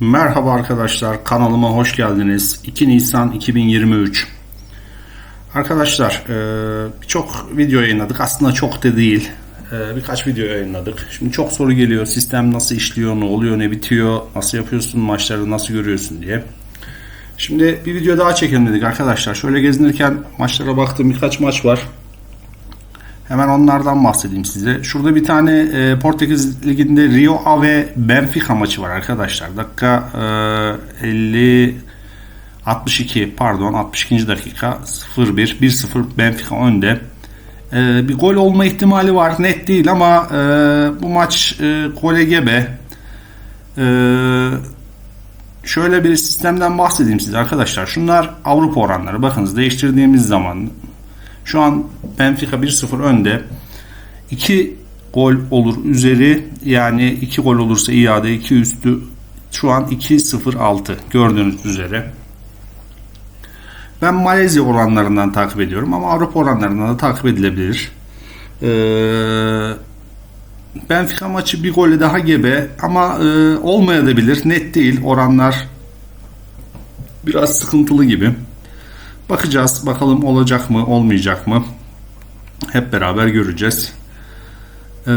Merhaba arkadaşlar kanalıma hoş geldiniz. 2 Nisan 2023. Arkadaşlar e, birçok video yayınladık. Aslında çok da değil. E, Birkaç video yayınladık. Şimdi çok soru geliyor. Sistem nasıl işliyor, ne oluyor, ne bitiyor, nasıl yapıyorsun, maçları nasıl görüyorsun diye. Şimdi bir video daha çekelim dedik arkadaşlar. Şöyle gezinirken maçlara baktım birkaç maç var. Hemen onlardan bahsedeyim size. Şurada bir tane e, Portekiz Ligi'nde Rio Ave Benfica maçı var arkadaşlar. Dakika e, 50 62 pardon 62. dakika 0-1 1-0 Benfica önde. E, bir gol olma ihtimali var. Net değil ama e, bu maç e, gole gebe. E, şöyle bir sistemden bahsedeyim size arkadaşlar. Şunlar Avrupa oranları. Bakınız değiştirdiğimiz zaman şu an Benfica 1-0 önde. 2 gol olur üzeri yani 2 gol olursa iade 2 üstü şu an 2-0-6 gördüğünüz üzere. Ben Malezya oranlarından takip ediyorum ama Avrupa oranlarından da takip edilebilir. Ee, Benfica maçı bir golle daha gebe ama e, olmayabilir. Net değil. Oranlar biraz sıkıntılı gibi. Bakacağız. Bakalım olacak mı, olmayacak mı? Hep beraber göreceğiz. Ee,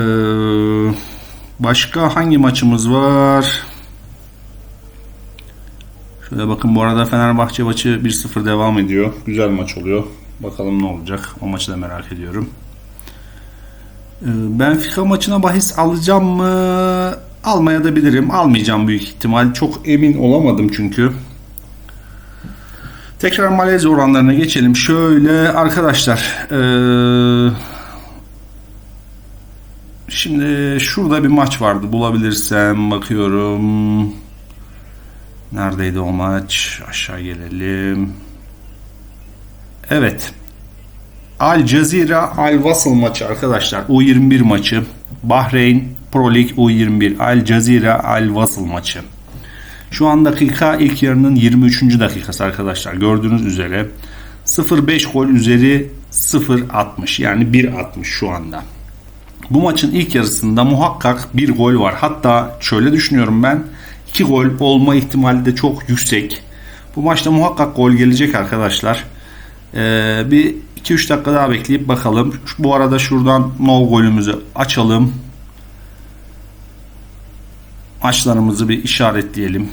başka hangi maçımız var? Şöyle bakın bu arada Fenerbahçe maçı 1-0 devam ediyor. Güzel maç oluyor. Bakalım ne olacak. O maçı da merak ediyorum. Ee, Benfica maçına bahis alacağım mı? Almaya da bilirim. Almayacağım büyük ihtimal. Çok emin olamadım çünkü. Tekrar Malezya oranlarına geçelim. Şöyle arkadaşlar ee, şimdi şurada bir maç vardı bulabilirsem bakıyorum. Neredeydi o maç? Aşağı gelelim. Evet. Al Jazeera Al Wasl maçı arkadaşlar. U21 maçı. Bahreyn Pro Lig U21 Al Jazeera Al Wasl maçı. Şu an dakika ilk yarının 23. dakikası arkadaşlar. Gördüğünüz üzere 0.5 gol üzeri 0.60 yani 1.60 şu anda. Bu maçın ilk yarısında muhakkak bir gol var. Hatta şöyle düşünüyorum ben 2 gol olma ihtimali de çok yüksek. Bu maçta muhakkak gol gelecek arkadaşlar. Ee, bir 2-3 dakika daha bekleyip bakalım. Bu arada şuradan no golümüzü açalım. Maçlarımızı bir işaretleyelim.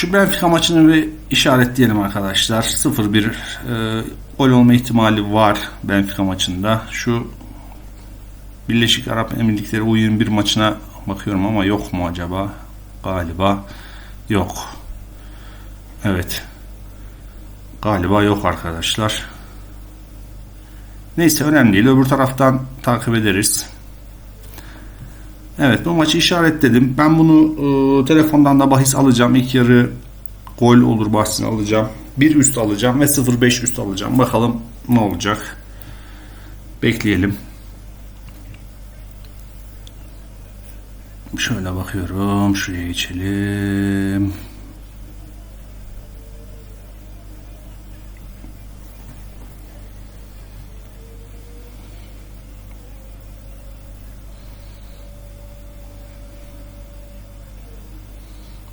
Şu Benfica maçını bir işaretleyelim arkadaşlar. 0-1 e, gol olma ihtimali var Benfica maçında. Şu Birleşik Arap Emirlikleri U21 maçına bakıyorum ama yok mu acaba? Galiba yok. Evet. Galiba yok arkadaşlar. Neyse önemli değil. Öbür taraftan takip ederiz. Evet bu maçı işaretledim. Ben bunu e, telefondan da bahis alacağım. İlk yarı gol olur bahsini alacağım. Bir üst alacağım ve 0.5 üst alacağım. Bakalım ne olacak. Bekleyelim. Şöyle bakıyorum. Şuraya geçelim.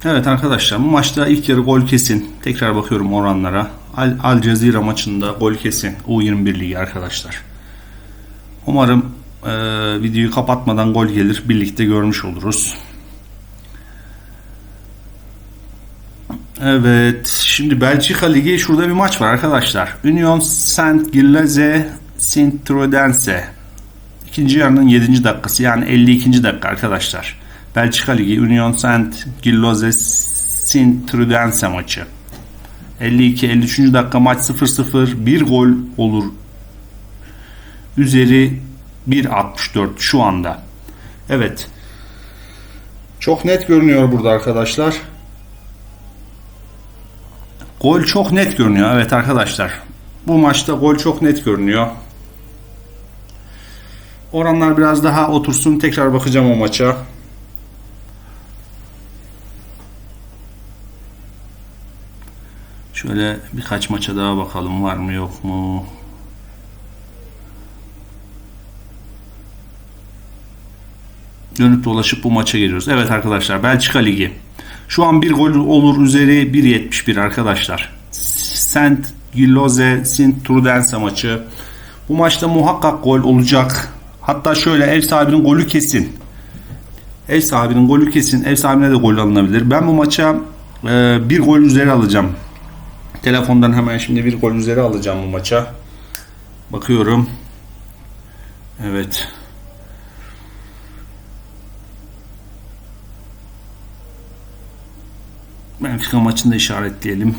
Evet arkadaşlar bu maçta ilk yarı gol kesin. Tekrar bakıyorum oranlara. Al, Al Cezira maçında gol kesin. U21 ligi arkadaşlar. Umarım e, videoyu kapatmadan gol gelir. Birlikte görmüş oluruz. Evet. Şimdi Belçika Ligi şurada bir maç var arkadaşlar. Union Saint Gilloise Saint Trudense. İkinci yarının 7. dakikası yani 52. dakika arkadaşlar. Belçika Ligi Union Saint Gilloise Saint Trudense maçı. 52-53. dakika maç 0-0 bir gol olur. Üzeri 1.64 şu anda. Evet. Çok net görünüyor burada arkadaşlar. Gol çok net görünüyor. Evet arkadaşlar. Bu maçta gol çok net görünüyor. Oranlar biraz daha otursun. Tekrar bakacağım o maça. Şöyle birkaç maça daha bakalım var mı yok mu? Dönüp dolaşıp bu maça geliyoruz. Evet arkadaşlar Belçika Ligi. Şu an bir gol olur üzeri 1.71 arkadaşlar. Saint Gilloise Sint Trudense maçı. Bu maçta muhakkak gol olacak. Hatta şöyle ev sahibinin golü kesin. Ev sahibinin golü kesin. Ev sahibine de gol alınabilir. Ben bu maça e, bir gol üzeri alacağım. Telefondan hemen şimdi bir gol üzeri alacağım bu maça. Bakıyorum. Evet. Benfica maçını da işaretleyelim.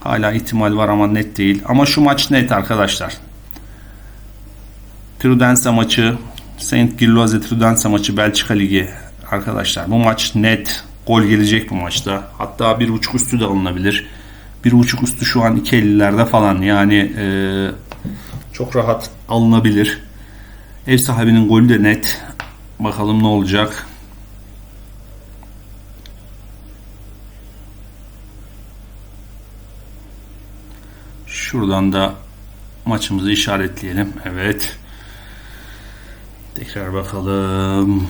Hala ihtimal var ama net değil. Ama şu maç net arkadaşlar. Trudense maçı Saint Gilloise Trudense maçı Belçika Ligi arkadaşlar. Bu maç net. Gol gelecek bu maçta. Hatta bir buçuk üstü de alınabilir. Bir buçuk üstü şu an 2.50'lerde falan. Yani e, çok rahat alınabilir. Ev sahibinin golü de net. Bakalım ne olacak. Şuradan da maçımızı işaretleyelim. Evet. Tekrar bakalım.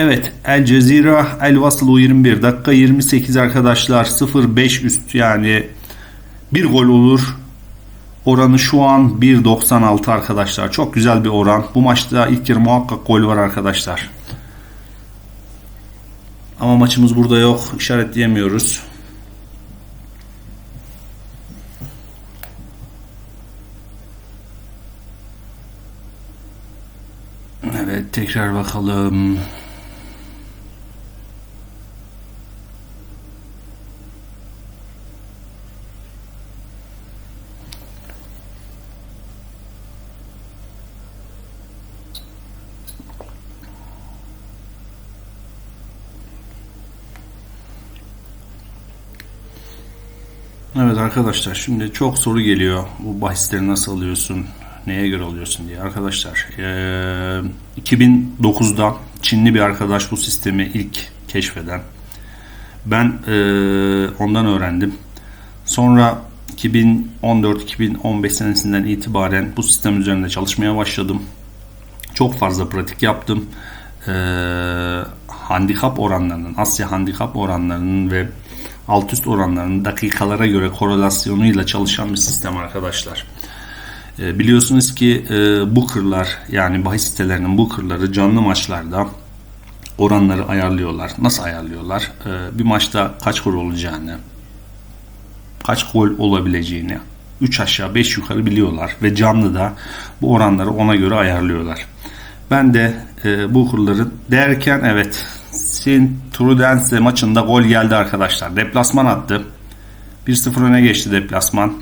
Evet El Cezira El Vasıl 21 dakika 28 arkadaşlar 0-5 üst yani bir gol olur. Oranı şu an 1.96 arkadaşlar. Çok güzel bir oran. Bu maçta ilk yarı muhakkak gol var arkadaşlar. Ama maçımız burada yok. İşaretleyemiyoruz. Evet tekrar bakalım. Evet arkadaşlar şimdi çok soru geliyor. Bu bahisleri nasıl alıyorsun? Neye göre alıyorsun diye. Arkadaşlar eee, 2009'da Çinli bir arkadaş bu sistemi ilk keşfeden. Ben ondan öğrendim. Sonra 2014-2015 senesinden itibaren bu sistem üzerinde çalışmaya başladım. Çok fazla pratik yaptım. Eee handikap oranlarının, Asya handikap oranlarının ve alt üst oranlarının dakikalara göre korelasyonuyla çalışan bir sistem arkadaşlar. E, biliyorsunuz ki e, bookerlar yani bahis sitelerinin bookerları canlı maçlarda oranları ayarlıyorlar. Nasıl ayarlıyorlar? E, bir maçta kaç gol olacağını, kaç gol olabileceğini 3 aşağı 5 yukarı biliyorlar ve canlı da bu oranları ona göre ayarlıyorlar. Ben de e, bu kurları derken evet Sin Trudense maçında gol geldi arkadaşlar. Deplasman attı. 1-0 öne geçti deplasman.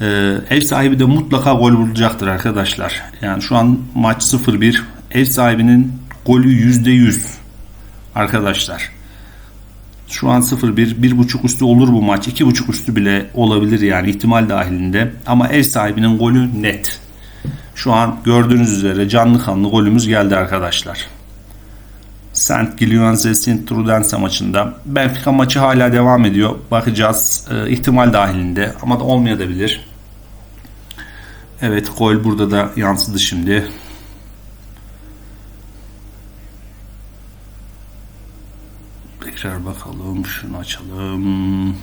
Ee, ev sahibi de mutlaka gol bulacaktır arkadaşlar. Yani şu an maç 0-1. Ev sahibinin golü %100 arkadaşlar. Şu an 0-1. 1.5 üstü olur bu maç. 2.5 üstü bile olabilir yani ihtimal dahilinde. Ama ev sahibinin golü net. Şu an gördüğünüz üzere canlı kanlı golümüz geldi arkadaşlar. Saint Gilloise Saint Trudense maçında. Benfica maçı hala devam ediyor. Bakacağız e, ihtimal dahilinde ama da olmayabilir. Evet gol burada da yansıdı şimdi. Tekrar bakalım. Şunu açalım.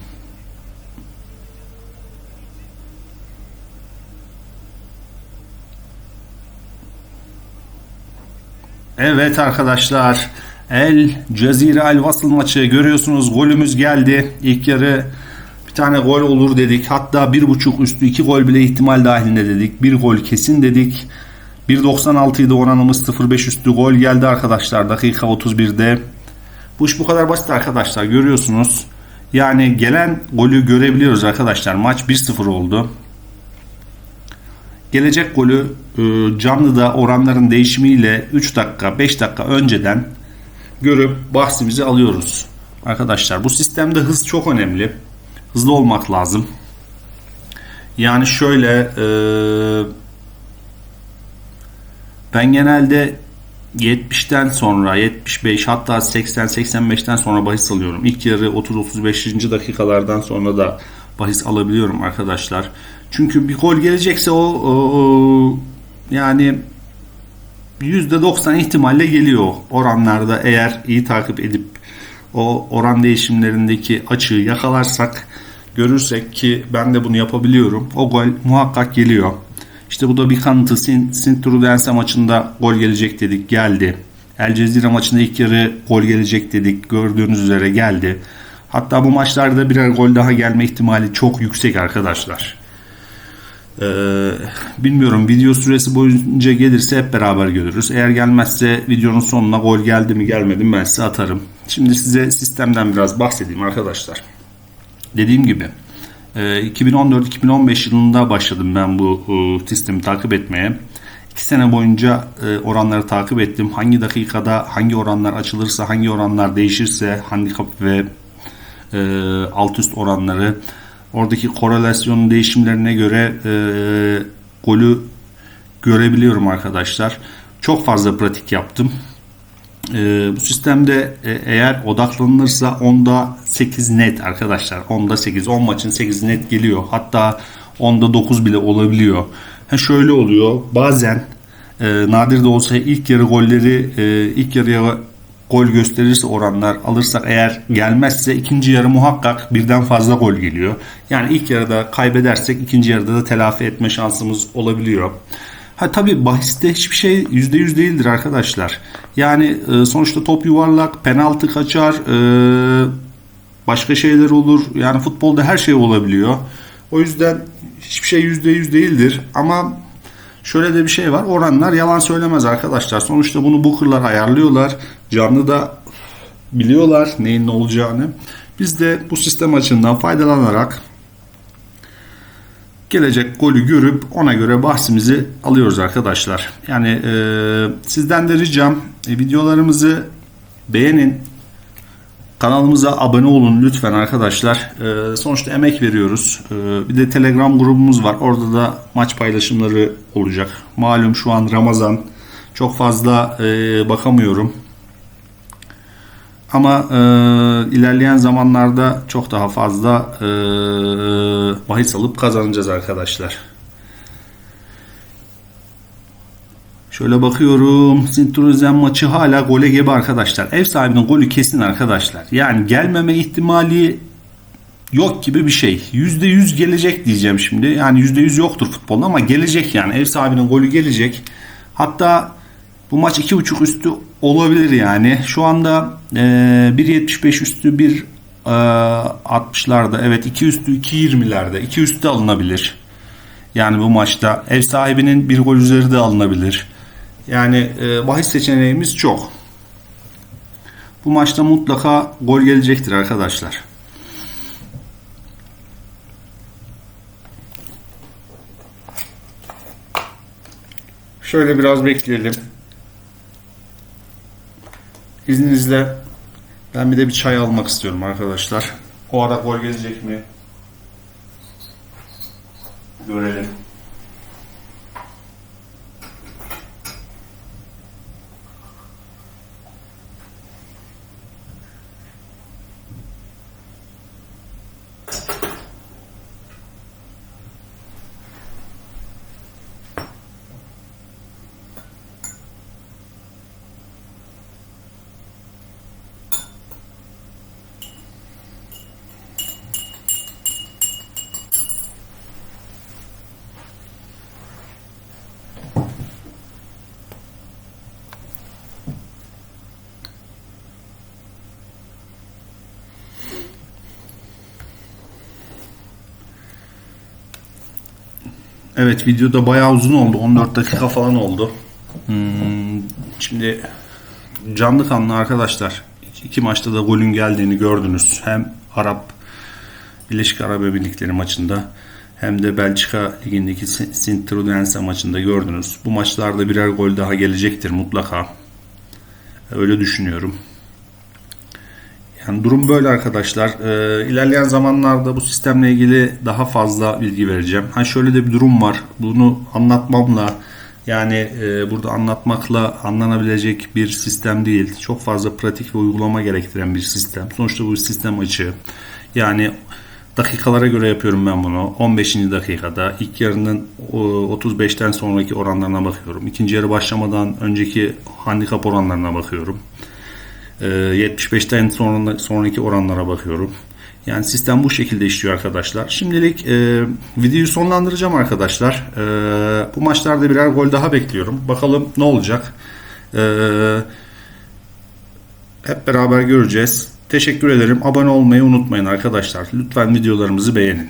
Evet arkadaşlar. El Cezire El Vasıl maçı görüyorsunuz golümüz geldi. İlk yarı bir tane gol olur dedik. Hatta bir buçuk üstü iki gol bile ihtimal dahilinde dedik. Bir gol kesin dedik. 1.96 idi oranımız 0.5 üstü gol geldi arkadaşlar dakika 31'de. Bu iş bu kadar basit arkadaşlar görüyorsunuz. Yani gelen golü görebiliyoruz arkadaşlar. Maç 1-0 oldu. Gelecek golü e, canlıda oranların değişimiyle 3 dakika 5 dakika önceden görüp bahsimizi alıyoruz. Arkadaşlar bu sistemde hız çok önemli. Hızlı olmak lazım. Yani şöyle e, ben genelde 70'ten sonra 75 hatta 80-85'ten sonra bahis alıyorum. İlk yarı 30-35. dakikalardan sonra da bahis alabiliyorum arkadaşlar. Çünkü bir gol gelecekse o, o, o yani %90 ihtimalle geliyor oranlarda eğer iyi takip edip o oran değişimlerindeki açığı yakalarsak görürsek ki ben de bunu yapabiliyorum. O gol muhakkak geliyor. İşte bu da bir kanıtı. Sint maçında gol gelecek dedik geldi. El Cezire maçında ilk yarı gol gelecek dedik. Gördüğünüz üzere geldi. Hatta bu maçlarda birer gol daha gelme ihtimali çok yüksek arkadaşlar. Ee, bilmiyorum video süresi boyunca gelirse hep beraber görürüz. Eğer gelmezse videonun sonuna gol geldi mi gelmedi mi ben size atarım. Şimdi size sistemden biraz bahsedeyim arkadaşlar. Dediğim gibi 2014-2015 yılında başladım ben bu e, sistemi takip etmeye. 2 sene boyunca e, oranları takip ettim. Hangi dakikada hangi oranlar açılırsa, hangi oranlar değişirse handikap ve e, alt üst oranları oradaki korelasyonun değişimlerine göre golü görebiliyorum arkadaşlar. Çok fazla pratik yaptım. E, bu sistemde e, eğer odaklanılırsa onda 8 net arkadaşlar. Onda 8. 10 maçın 8 net geliyor. Hatta onda 9 bile olabiliyor. Ha şöyle oluyor. Bazen e, nadir de olsa ilk yarı golleri e, ilk yarıya gol gösterirse oranlar alırsak eğer gelmezse ikinci yarı muhakkak birden fazla gol geliyor. Yani ilk yarıda kaybedersek ikinci yarıda da telafi etme şansımız olabiliyor. Ha tabii bahiste hiçbir şey yüzde yüz değildir arkadaşlar. Yani e, sonuçta top yuvarlak, penaltı kaçar, e, başka şeyler olur. Yani futbolda her şey olabiliyor. O yüzden hiçbir şey yüzde yüz değildir. Ama şöyle de bir şey var. Oranlar yalan söylemez arkadaşlar. Sonuçta bunu booker'lar ayarlıyorlar. Canlı da biliyorlar neyin ne olacağını. Biz de bu sistem açısından faydalanarak gelecek golü görüp ona göre bahsimizi alıyoruz arkadaşlar. Yani e, sizden de ricam e, videolarımızı beğenin. Kanalımıza abone olun lütfen arkadaşlar. E, sonuçta emek veriyoruz. E, bir de Telegram grubumuz var. Orada da maç paylaşımları olacak. Malum şu an Ramazan. Çok fazla e, bakamıyorum. Ama e, ilerleyen zamanlarda çok daha fazla e, bahis alıp kazanacağız arkadaşlar. Şöyle bakıyorum. Sintronizen maçı hala gole gebe arkadaşlar. Ev sahibinin golü kesin arkadaşlar. Yani gelmeme ihtimali yok gibi bir şey. %100 gelecek diyeceğim şimdi. Yani %100 yoktur futbolda ama gelecek yani. Ev sahibinin golü gelecek. Hatta bu maç 2.5 üstü olabilir yani. Şu anda e, 1.75 üstü 1 e, 60'larda evet 2 üstü 2.20'lerde 2 üstü alınabilir. Yani bu maçta ev sahibinin bir gol üzeri de alınabilir. Yani e, bahis seçeneğimiz çok. Bu maçta mutlaka gol gelecektir arkadaşlar. Şöyle biraz bekleyelim. İzninizle ben bir de bir çay almak istiyorum arkadaşlar. O ara gol gelecek mi? Görelim. Evet videoda bayağı uzun oldu. 14 dakika falan oldu. Hmm, şimdi canlı kanlı arkadaşlar. iki maçta da golün geldiğini gördünüz. Hem Arap Birleşik Arap Emirlikleri maçında hem de Belçika ligindeki Sint Trudense maçında gördünüz. Bu maçlarda birer gol daha gelecektir mutlaka. Öyle düşünüyorum. Yani durum böyle arkadaşlar. Ee, ilerleyen zamanlarda bu sistemle ilgili daha fazla bilgi vereceğim. Ha şöyle de bir durum var. Bunu anlatmamla yani e, burada anlatmakla anlanabilecek bir sistem değil. Çok fazla pratik ve uygulama gerektiren bir sistem. Sonuçta bu sistem açığı. Yani dakikalara göre yapıyorum ben bunu. 15. dakikada ilk yarının o, 35'ten sonraki oranlarına bakıyorum. İkinci yarı başlamadan önceki handikap oranlarına bakıyorum. Ee, 75'ten sonra, sonraki oranlara bakıyorum. Yani sistem bu şekilde işliyor arkadaşlar. Şimdilik e, videoyu sonlandıracağım arkadaşlar. E, bu maçlarda birer gol daha bekliyorum. Bakalım ne olacak. E, hep beraber göreceğiz. Teşekkür ederim. Abone olmayı unutmayın arkadaşlar. Lütfen videolarımızı beğenin.